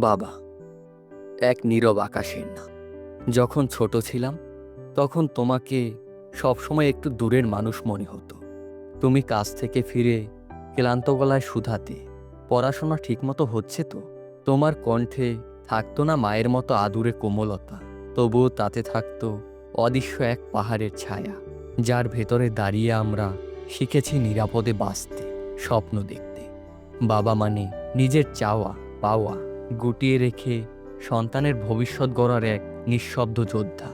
বাবা, এক নীরব আকাশের না। যখন ছোট ছিলাম, তখন তোমাকে সবসময় একটু দূরের মানুষ মনে হতো। তুমি কাজ থেকে ফিরে ক্লান্ত গলায় শুধাতে, পড়াশোনা ঠিকমতো হচ্ছে তো? তোমার কণ্ঠে থাকতো না মায়ের মতো আদুরে কোমলতা, তবুও তাতে থাকতো অদৃশ্য এক পাহাড়ের ছায়া, যার ভেতরে দাঁড়িয়ে আমরা শিখেছি নিরাপদে বাঁচতে, স্বপ্ন দেখতে। বাবা মানে নিজের চাওয়া, পাওয়া। গুটিয়ে রেখে সন্তানের ভবিষ্যৎ গড়ার এক নিঃশব্দ যোদ্ধা।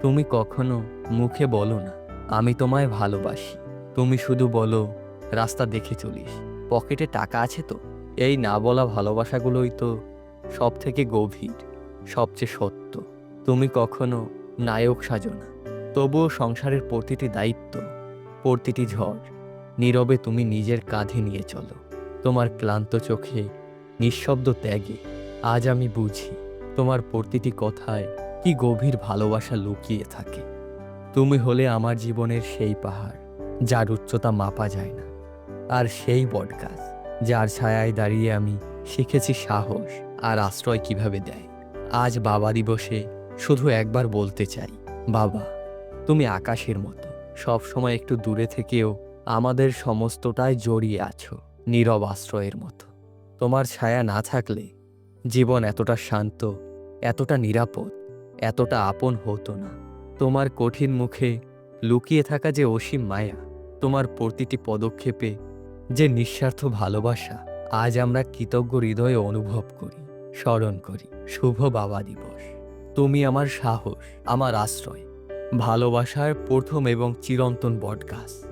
তুমি কখনো মুখে বলো না, আমি তোমায় ভালোবাসি। তুমি শুধু বলো, রাস্তা দেখে চলিস। পকেটে টাকা আছে তো? এই না বলা ভালোবাসাগুলোই তো সব থেকে গভীর, সবচেয়ে সত্য। তুমি কখনো নায়ক সাজো না। তবুও সংসারের প্রতিটি দায়িত্ব, প্রতিটি ঝড় নীরবে তুমি নিজের কাঁধে নিয়ে চলো। তোমার ক্লান্ত চোখে নিঃশব্দ ত্যাগে, আজ আমি বুঝি তোমার প্রতিটি কথায় কি গভীর ভালোবাসা লুকিয়ে থাকে। তুমি হলে আমার জীবনের সেই পাহাড়, যার উচ্চতা মাপা যায় না। আর সেই বটগাছ, যার ছায়ায় দাঁড়িয়ে আমি শিখেছি সাহস আর আশ্রয় কীভাবে দেয়। আজ বাবা দিবসে শুধু একবার বলতে চাই, বাবা, তুমি আকাশের মতো সব সময় একটু দূরে থেকেও আমাদের সমস্তটাই জড়িয়ে আছো, নীরব আশ্রয়ের মতো। তোমার ছায়া না থাকলে জীবন এতটা শান্ত, এতটা নিরাপদ, এতটা আপন হতো না। তোমার কঠিন মুখে লুকিয়ে থাকা যে অসীম মায়া, তোমার প্রতিটি পদক্ষেপে যে নিঃস্বার্থ ভালোবাসা, আজ আমরা কৃতজ্ঞ হৃদয়ে অনুভব করি, স্মরণ করি। শুভ বাবা দিবস। তুমি আমার সাহস, আমার আশ্রয়। ভালোবাসার প্রথম এবং চিরন্তন বটগাছ।